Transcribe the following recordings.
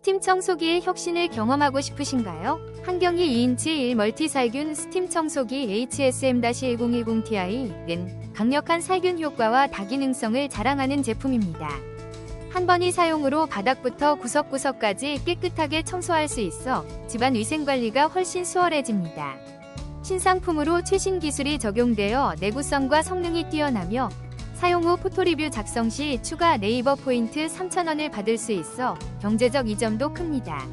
스팀 청소기의 혁신을 경험하고 싶으신가요? 한경이 2인치 1 멀티 살균 스팀 청소기 HSM-1010ti는 강력한 살균 효과와 다기능성을 자랑하는 제품입니다. 한 번의 사용으로 바닥부터 구석구석까지 깨끗하게 청소할 수 있어 집안 위생 관리가 훨씬 수월해집니다. 신상품으로 최신 기술이 적용되어 내구성과 성능이 뛰어나며 사용 후 포토리뷰 작성 시 추가 네이버 포인트 3,000원을 받을 수 있어 경제적 이점도 큽니다.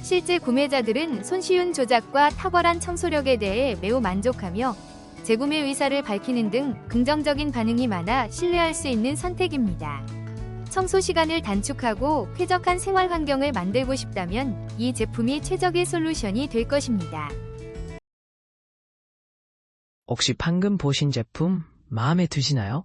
실제 구매자들은 손쉬운 조작과 탁월한 청소력에 대해 매우 만족하며 재구매 의사를 밝히는 등 긍정적인 반응이 많아 신뢰할 수 있는 선택입니다. 청소 시간을 단축하고 쾌적한 생활 환경을 만들고 싶다면 이 제품이 최적의 솔루션이 될 것입니다. 혹시 방금 보신 제품 마음에 드시나요?